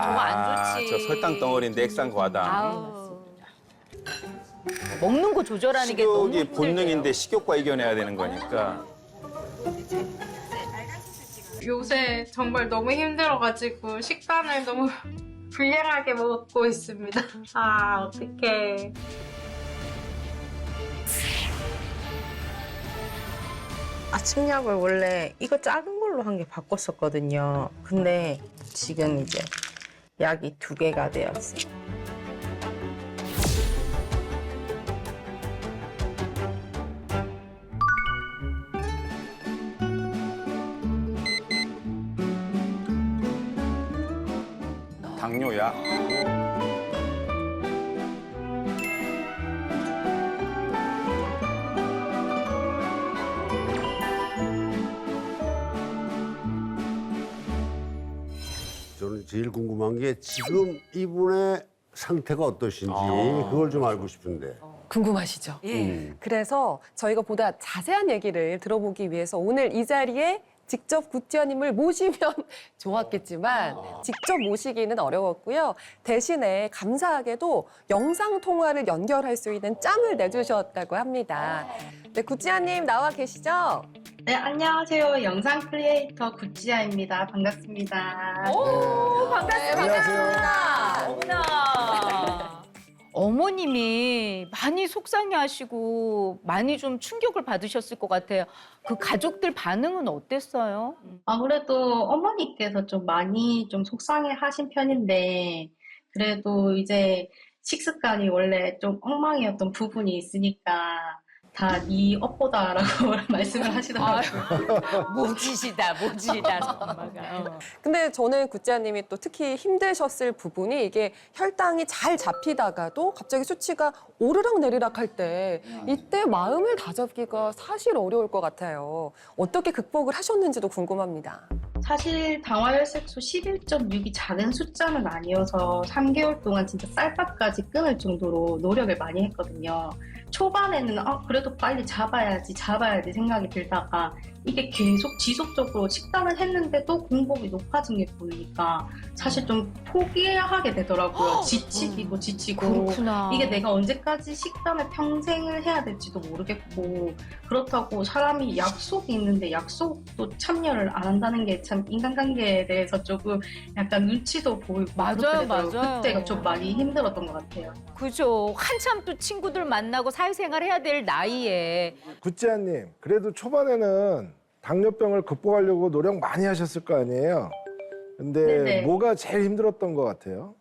정말 안 좋지. 저 설탕 덩어리인데 액상 과당. 아우. 먹는 거 조절하는 게 너무 식욕이 힘들대요. 본능인데 식욕과 이겨내야 되는 거니까. 요새 정말 너무 힘들어가지고 식단을 너무 불량하게 먹고 있습니다. 아, 어떡해. 아침약을 원래 이거 작은 걸로 한개 바꿨었거든요. 근데 지금 이제 약이 두 개가 되었어요. 당뇨약. 궁금한 게 지금 이분의 상태가 어떠신지 아, 그걸 좀 알고 싶은데. 궁금하시죠? 음. 그래서 저희가 보다 자세한 얘기를 들어보기 위해서 오늘 이 자리에 직접 구티아님을 모시면 좋았겠지만 직접 모시기는 어려웠고요. 대신에 감사하게도 영상 통화를 연결할 수 있는 짬을 내주셨다고 합니다. 네, 구티아님 나와 계시죠? 네, 안녕하세요. 영상 크리에이터 구찌아입니다. 반갑습니다. 오 반갑습니다. 안녕하세요. 어머나. 어머님이 많이 속상해하시고 많이 좀 충격을 받으셨을 것 같아요. 그 가족들 반응은 어땠어요? 아무래도 어머니께서 좀 많이 좀 속상해 하신 편인데, 그래도 이제 식습관이 원래 좀 엉망이었던 부분이 있으니까, 다네 업보다라고 말씀을 하시더라고요. 모지시다, 모지시다, 엄마가. 어. 근데 저는 구찌아님이 또 특히 힘드셨을 부분이 이게 혈당이 잘 잡히다가도 갑자기 수치가 오르락 내리락 할 때 이때 마음을 다잡기가 사실 어려울 것 같아요. 어떻게 극복을 하셨는지도 궁금합니다. 사실 당화혈색소 11.6이 작은 숫자는 아니어서 3개월 동안 진짜 쌀밥까지 끊을 정도로 노력을 많이 했거든요. 초반에는 아 그래도 빨리 잡아야지 잡아야지 생각이 들다가 이게 계속 지속적으로 식단을 했는데도 공복이 높아진 게 보이니까 사실 좀 포기하게 되더라고요. 지치기고 지치고 그렇구나. 이게 내가 언제까지 식단을 평생을 해야 될지도 모르겠고 그렇다고 사람이 약속이 있는데 약속도 참여를 안 한다는 게참 인간관계에 대해서 조금 약간 눈치도 보이고 맞아요. 맞아요. 그때가 좀 많이 힘들었던 것 같아요. 그죠. 한참 또 친구들 만나고 사회생활 해야 될 나이에 구찌아님, 그래도 초반에는 당뇨병을 극복하려고 노력 많이 하셨을 거 아니에요? 근데 네네. 뭐가 제일 힘들었던 것 같아요?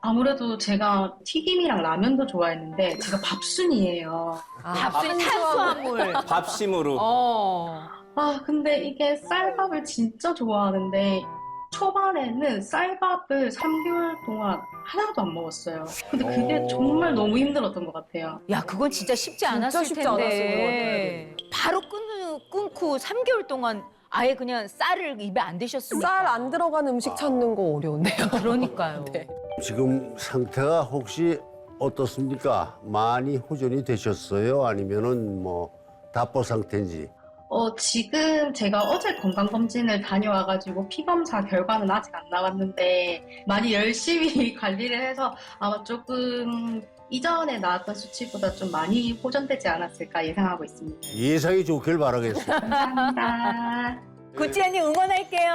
아무래도 제가 튀김이랑 라면도 좋아했는데 제가 밥순이에요. 밥순이 탄수화물. 밥심으로. 어. 아 근데 이게 쌀밥을 진짜 좋아하는데 초반에는 쌀밥을 3개월 동안 하나도 안 먹었어요. 근데 그게 오. 정말 너무 힘들었던 것 같아요. 야, 그건 진짜 쉽지 않았을 쉽지 텐데. 않았을 것 바로 끊, 끊고 3개월 동안 아예 그냥 쌀을 입에 안 대셨으니까. 쌀 안 들어간 음식 찾는 거 어려운데요. 그러니까요. 네. 지금 상태가 혹시 어떻습니까? 많이 호전이 되셨어요? 아니면은 뭐 답보 상태인지? 어, 지금 제가 어제 건강검진을 다녀와가지고 피검사 결과는 아직 안 나왔는데 많이 열심히 관리를 해서 아마 조금 이전에 나왔던 수치보다 좀 많이 호전되지 않았을까 예상하고 있습니다. 예상이 좋길 바라겠습니다. 감사합니다. 구찌아님 응원할게요.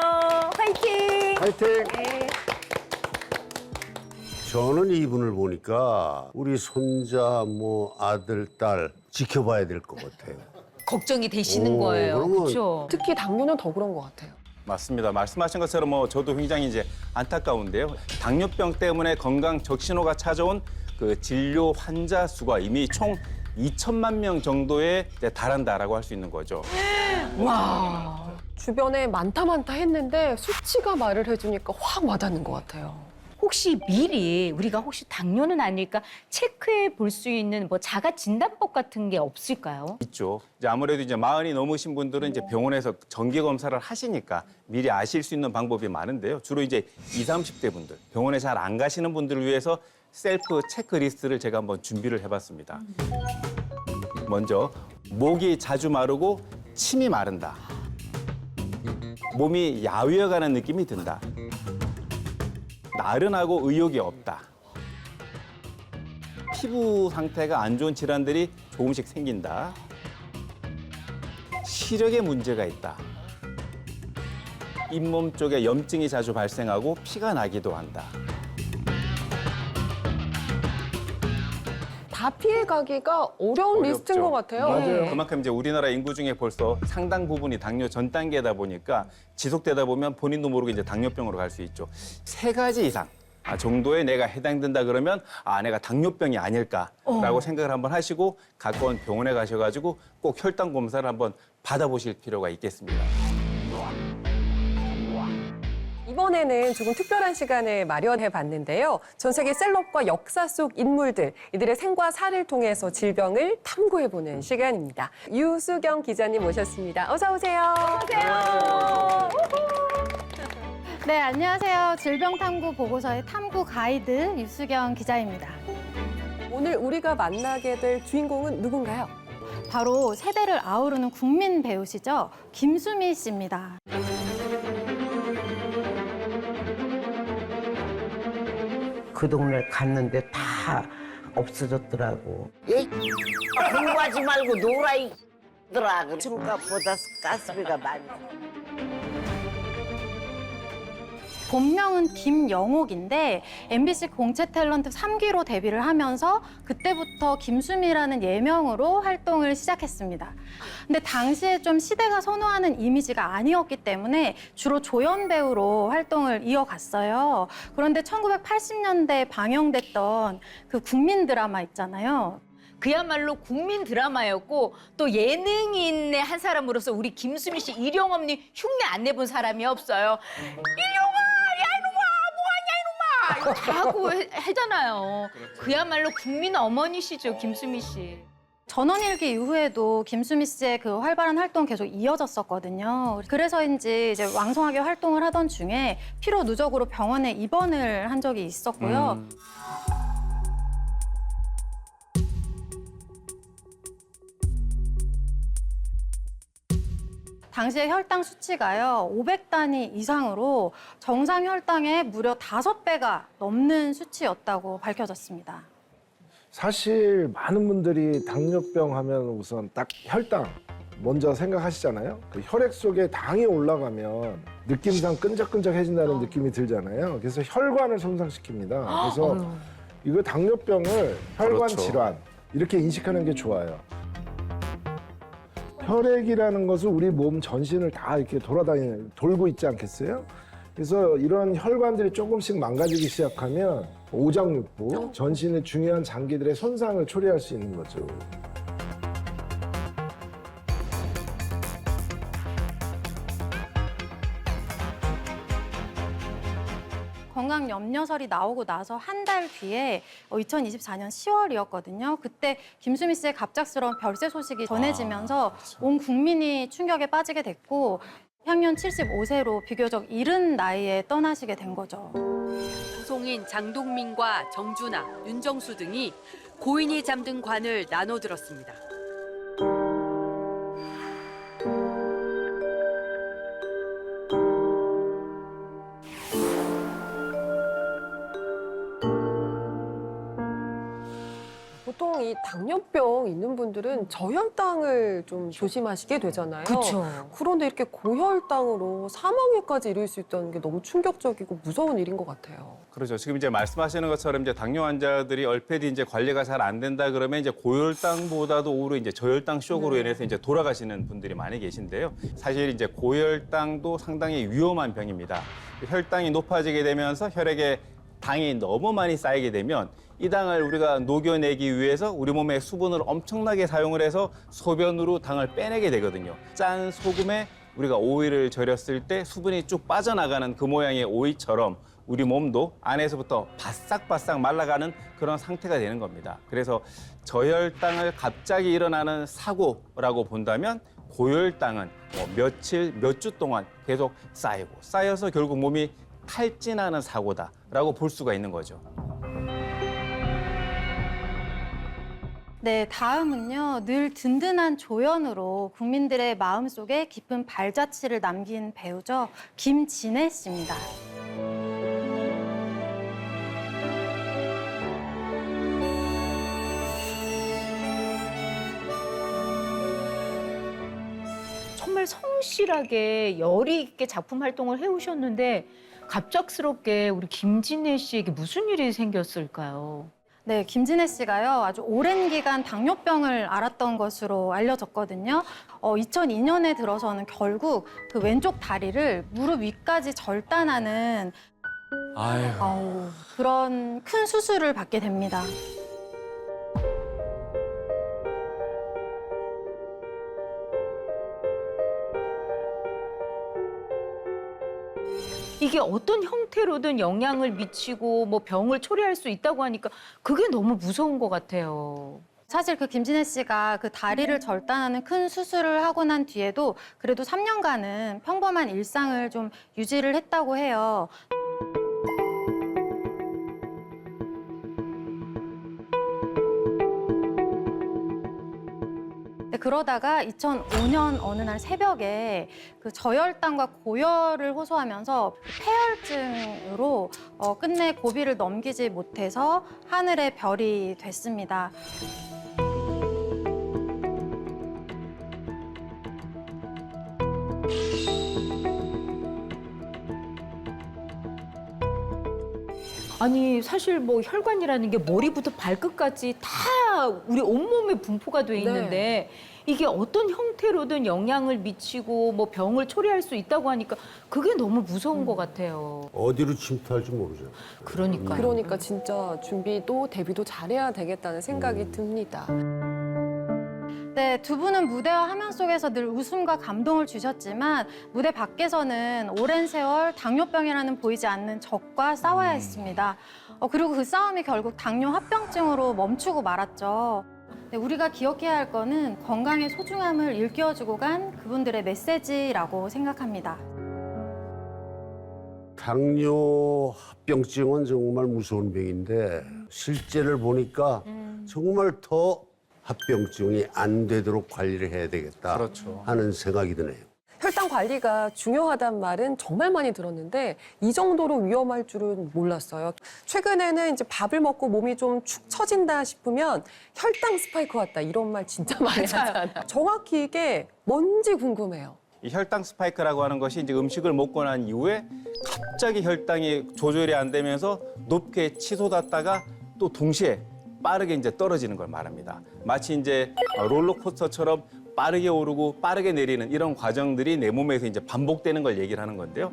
화이팅! 화이팅! 저는 이분을 보니까 우리 손자, 뭐 아들, 딸 지켜봐야 될 것 같아요. 걱정이 되시는 오, 거예요. 그렇죠? 특히 당뇨는 더 그런 것 같아요. 맞습니다. 말씀하신 것처럼 뭐 저도 굉장히 이제 안타까운데요. 당뇨병 때문에 건강 적신호가 찾아온 그 진료 환자 수가 이미 총 2천만 명 정도에 이제 달한다라고 할 수 있는 거죠. 와. 주변에 많다 많다 했는데 수치가 말을 해주니까 확 와닿는 것 같아요. 혹시 미리 우리가 혹시 당뇨는 아닐까 체크해 볼 수 있는 뭐 자가 진단법 같은 게 없을까요? 있죠. 이제 아무래도 이제 마흔이 넘으신 분들은 이제 병원에서 정기 검사를 하시니까 미리 아실 수 있는 방법이 많은데요. 주로 이제 20, 30대 분들, 병원에 잘 안 가시는 분들을 위해서 셀프 체크리스트를 제가 한번 준비를 해봤습니다. 먼저 목이 자주 마르고 침이 마른다. 몸이 야위어가는 느낌이 든다. 나른하고 의욕이 없다. 피부 상태가 안 좋은 질환들이 조금씩 생긴다. 시력에 문제가 있다. 잇몸 쪽에 염증이 자주 발생하고 피가 나기도 한다. 다 피해가기가 어려운 어렵죠. 리스트인 것 같아요. 맞아요. 그만큼 이제 우리나라 인구 중에 벌써 상당 부분이 당뇨 전 단계다 보니까 지속되다 보면 본인도 모르게 이제 당뇨병으로 갈 수 있죠. 세 가지 이상 아, 정도에 내가 해당된다 그러면 아 내가 당뇨병이 아닐까라고 생각을 한번 하시고 가까운 병원에 가셔가지고 꼭 혈당 검사를 한번 받아보실 필요가 있겠습니다. 이번에는 조금 특별한 시간을 마련해 봤는데요. 전 세계 셀럽과 역사 속 인물들, 이들의 생과 사를 통해서 질병을 탐구해 보는 시간입니다. 유수경 기자님 모셨습니다. 어서 오세요. 네, 안녕하세요. 질병탐구 보고서의 탐구 가이드 유수경 기자입니다. 오늘 우리가 만나게 될 주인공은 누군가요? 바로 세대를 아우르는 국민 배우시죠? 김수미 씨입니다. 그 동네 갔는데 다 없어졌더라고. 에이, 공부하지 말고 놀아 이더라. 지금보다 가스비가 많이. 본명은 김영옥인데 MBC 공채 탤런트 3기로 데뷔를 하면서 그때부터 김수미라는 예명으로 활동을 시작했습니다. 근데 당시에 좀 시대가 선호하는 이미지가 아니었기 때문에 주로 조연 배우로 활동을 이어갔어요. 그런데 1980년대에 방영됐던 그 국민 드라마 있잖아요. 그야말로 국민 드라마였고 또 예능인의 한 사람으로서 우리 김수미 씨 일용엄니 흉내 안 내본 사람이 없어요. 일용아, 야 이거 다 하고 해- 하잖아요. 그야말로 국민 어머니시죠 김수미 씨. 전원일기 이후에도 김수미 씨의 그 활발한 활동 계속 이어졌었거든요. 그래서인지 이제 왕성하게 활동을 하던 중에 피로 누적으로 병원에 입원을 한 적이 있었고요. 음, 당시에 혈당 수치가요, 500단위 이상으로 정상 혈당의 무려 다섯 배가 넘는 수치였다고 밝혀졌습니다. 사실 많은 분들이 당뇨병 하면 우선 딱 혈당 먼저 생각하시잖아요. 그 혈액 속에 당이 올라가면 느낌상 끈적끈적해진다는 느낌이 들잖아요. 그래서 혈관을 손상시킵니다. 그래서 이거 당뇨병을 혈관 그렇죠. 질환 이렇게 인식하는 게 좋아요. 혈액이라는 것은 우리 몸 전신을 다 이렇게 돌아다니는 돌고 있지 않겠어요? 그래서 이런 혈관들이 조금씩 망가지기 시작하면 오장육부, 전신의 중요한 장기들의 손상을 초래할 수 있는 거죠. 염려설이 나오고 나서 한 달 뒤에 2024년 10월이었거든요. 그때 김수미 씨의 갑작스러운 별세 소식이 전해지면서 온 국민이 충격에 빠지게 됐고 향년 75세로 비교적 이른 나이에 떠나시게 된 거죠. 소송인 장동민과 정준하, 윤정수 등이 고인이 잠든 관을 나눠들었습니다. 당뇨병 있는 분들은 저혈당을 좀 조심하시게 되잖아요. 그런데 이렇게 고혈당으로 사망에까지 이를 수 있다는 게 너무 충격적이고 무서운 일인 것 같아요. 그렇죠. 지금 이제 말씀하시는 것처럼 이제 당뇨 환자들이 얼핏 이제 관리가 잘 안 된다 그러면 이제 고혈당보다도 오히려 이제 저혈당 쇼크로 인해서 이제 돌아가시는 분들이 많이 계신데요. 사실 이제 고혈당도 상당히 위험한 병입니다. 혈당이 높아지게 되면서 혈액에 당이 너무 많이 쌓이게 되면 이 당을 우리가 녹여내기 위해서 우리 몸의 수분을 엄청나게 사용을 해서 소변으로 당을 빼내게 되거든요. 짠 소금에 우리가 오이를 절였을 때 수분이 쭉 빠져나가는 그 모양의 오이처럼 우리 몸도 안에서부터 바싹바싹 말라가는 그런 상태가 되는 겁니다. 그래서 저혈당을 갑자기 일어나는 사고라고 본다면 고혈당은 뭐 며칠, 몇 주 동안 계속 쌓이고 쌓여서 결국 몸이 탈진하는 사고다라고 볼 수가 있는 거죠. 네, 다음은요. 늘 든든한 조연으로 국민들의 마음속에 깊은 발자취를 남긴 배우죠. 김진혜 씨입니다. 정말 성실하게 열의 있게 작품 활동을 해오셨는데 갑작스럽게 우리 김진혜 씨에게 무슨 일이 생겼을까요? 네, 김진애 씨가요 아주 오랜 기간 당뇨병을 앓았던 것으로 알려졌거든요. 어, 2002년에 들어서는 결국 그 왼쪽 다리를 무릎 위까지 절단하는 아유. 아우, 그런 큰 수술을 받게 됩니다. 이게 어떤 형태로든 영향을 미치고 뭐 병을 초래할 수 있다고 하니까 그게 너무 무서운 것 같아요. 사실 그 김진애 씨가 그 다리를 절단하는 큰 수술을 하고 난 뒤에도 그래도 3년간은 평범한 일상을 좀 유지를 했다고 해요. 네, 그러다가 2005년 어느 날 새벽에 그 저혈당과 고열을 호소하면서 폐혈증으로 어, 끝내 고비를 넘기지 못해서 하늘의 별이 됐습니다. 아니 사실 뭐 혈관이라는 게 머리부터 발끝까지 다 우리 온몸에 분포가 돼 있는데 이게 어떤 형태로든 영향을 미치고 뭐 병을 초래할 수 있다고 하니까 그게 너무 무서운 것 같아요. 어디로 침투할지 모르죠. 그러니까 요. 그러니까 진짜 준비도 데뷔도 잘해야 되겠다는 생각이 듭니다. 네, 두 분은 무대와 화면 속에서 늘 웃음과 감동을 주셨지만 무대 밖에서는 오랜 세월 당뇨병이라는 보이지 않는 적과 싸워야 했습니다. 어, 그리고 그 싸움이 결국 당뇨 합병증으로 멈추고 말았죠. 네, 우리가 기억해야 할 거는 건강의 소중함을 일깨워주고 간 그분들의 메시지라고 생각합니다. 당뇨 합병증은 정말 무서운 병인데 실제를 보니까 정말 더 합병증이 안 되도록 관리를 해야 되겠다 그렇죠. 하는 생각이 드네요. 혈당 관리가 중요하단 말은 정말 많이 들었는데 이 정도로 위험할 줄은 몰랐어요. 최근에는 이제 밥을 먹고 몸이 좀 축 처진다 싶으면 혈당 스파이크 왔다 이런 말 진짜 많이 하잖아요. 정확히 이게 뭔지 궁금해요. 이 혈당 스파이크라고 하는 것이 이제 음식을 먹고 난 이후에 갑자기 혈당이 조절이 안 되면서 높게 치솟았다가 또 동시에 빠르게 이제 떨어지는 걸 말합니다. 마치 이제 롤러코스터처럼 빠르게 오르고 빠르게 내리는 이런 과정들이 내 몸에서 이제 반복되는 걸 얘기를 하는 건데요.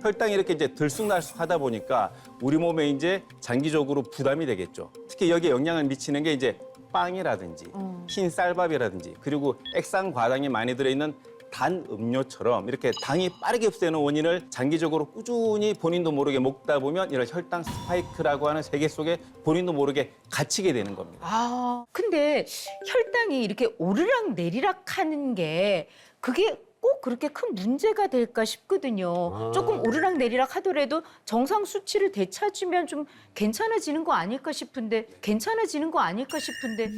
혈당이 이렇게 이제 들쑥날쑥 하다 보니까 우리 몸에 이제 장기적으로 부담이 되겠죠. 특히 여기에 영향을 미치는 게 이제 빵이라든지 흰 쌀밥이라든지 그리고 액상 과당이 많이 들어있는 단 음료처럼 이렇게 당이 빠르게 없애는 원인을 장기적으로 꾸준히 본인도 모르게 먹다 보면 이런 혈당 스파이크라고 하는 세계 속에 본인도 모르게 갇히게 되는 겁니다. 아, 근데 혈당이 이렇게 오르락 내리락 하는 게 그게 꼭 그렇게 큰 문제가 될까 싶거든요. 아. 조금 오르락 내리락 하더라도 정상 수치를 되찾으면 좀 괜찮아지는 거 아닐까 싶은데 괜찮아지는 거 아닐까 싶은데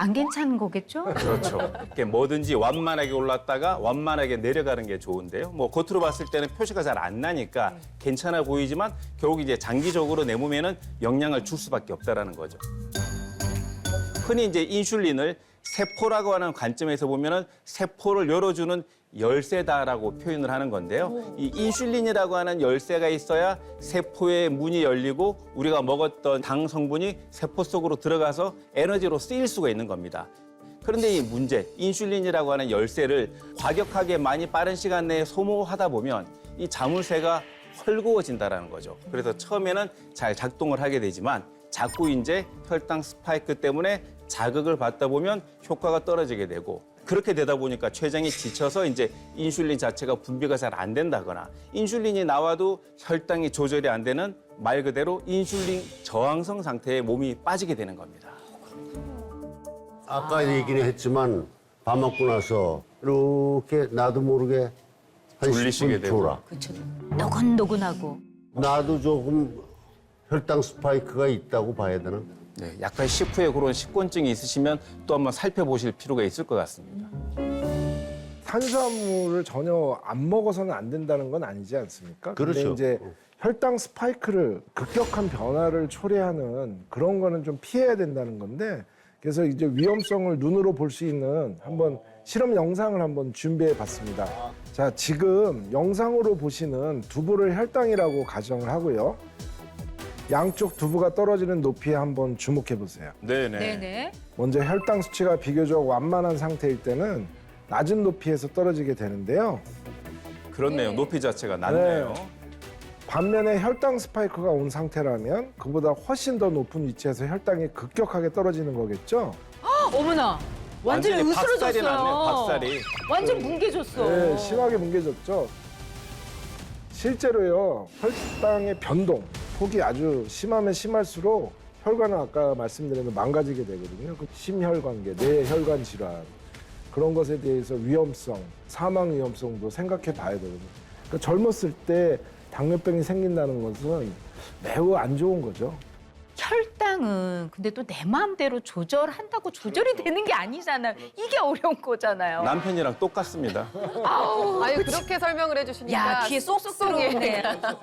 안 괜찮은 거겠죠? 그렇죠. 이렇게 뭐든지 완만하게 올랐다가 완만하게 내려가는 게 좋은데요. 뭐 겉으로 봤을 때는 표시가 잘 안 나니까 괜찮아 보이지만 결국 이제 장기적으로 내 몸에는 영향을 줄 수밖에 없다라는 거죠. 흔히 이제 인슐린을 세포라고 하는 관점에서 보면은 세포를 열어주는 열쇠다라고 표현을 하는 건데요. 이 인슐린이라고 하는 열쇠가 있어야 세포의 문이 열리고 우리가 먹었던 당 성분이 세포 속으로 들어가서 에너지로 쓰일 수가 있는 겁니다. 그런데 이 문제, 인슐린이라고 하는 열쇠를 과격하게 많이 빠른 시간 내에 소모하다 보면 이 자물쇠가 헐거워진다라는 거죠. 그래서 처음에는 잘 작동을 하게 되지만 자꾸 이제 혈당 스파이크 때문에 자극을 받다 보면 효과가 떨어지게 되고 그렇게 되다 보니까 췌장이 지쳐서 이제 인슐린 자체가 분비가 잘 안 된다거나 인슐린이 나와도 혈당이 조절이 안 되는 말 그대로 인슐린 저항성 상태에 몸이 빠지게 되는 겁니다. 아까 얘기는 했지만 밥 먹고 나서 이렇게 나도 모르게 한 졸리시게 10분 되고. 졸아. 그렇죠. 노곤노곤하고. 나도 조금 혈당 스파이크가 있다고 봐야 되나? 네, 약간 식후에 그런 식곤증이 있으시면 또 한번 살펴보실 필요가 있을 것 같습니다. 탄수화물을 전혀 안 먹어서는 안 된다는 건 아니지 않습니까? 그렇죠. 근데 이제 혈당 스파이크를 급격한 변화를 초래하는 그런 거는 좀 피해야 된다는 건데 그래서 이제 위험성을 눈으로 볼 수 있는 한번 실험 영상을 한번 준비해 봤습니다. 자, 지금 영상으로 보시는 두부를 혈당이라고 가정을 하고요. 양쪽 두부가 떨어지는 높이에 한번 주목해 보세요. 네네. 네네. 먼저 혈당 수치가 비교적 완만한 상태일 때는 낮은 높이에서 떨어지게 되는데요. 그렇네요. 높이 자체가 낮네요. 반면에 혈당 스파이크가 온 상태라면 그보다 훨씬 더 높은 위치에서 혈당이 급격하게 떨어지는 거겠죠. 어머나. 완전히 완전히 박살이 으스러졌어요. 났네요, 박살이. 완전 뭉개졌어. 네, 심하게 뭉개졌죠. 실제로요, 혈당의 변동, 폭이 아주 심하면 심할수록 혈관은 아까 말씀드린 대로 망가지게 되거든요. 그 심혈관계, 뇌혈관 질환 그런 것에 대해서 위험성, 사망 위험성도 생각해 봐야 되거든요. 그러니까 젊었을 때 당뇨병이 생긴다는 것은 매우 안 좋은 거죠. 혈당은 근데 또 내 마음대로 조절한다고 조절이 되는 게 아니잖아요. 이게 어려운 거잖아요. 남편이랑 똑같습니다. 아유 그렇게 설명을 해주시니까 야, 귀에 쏙쏙. 들어오네.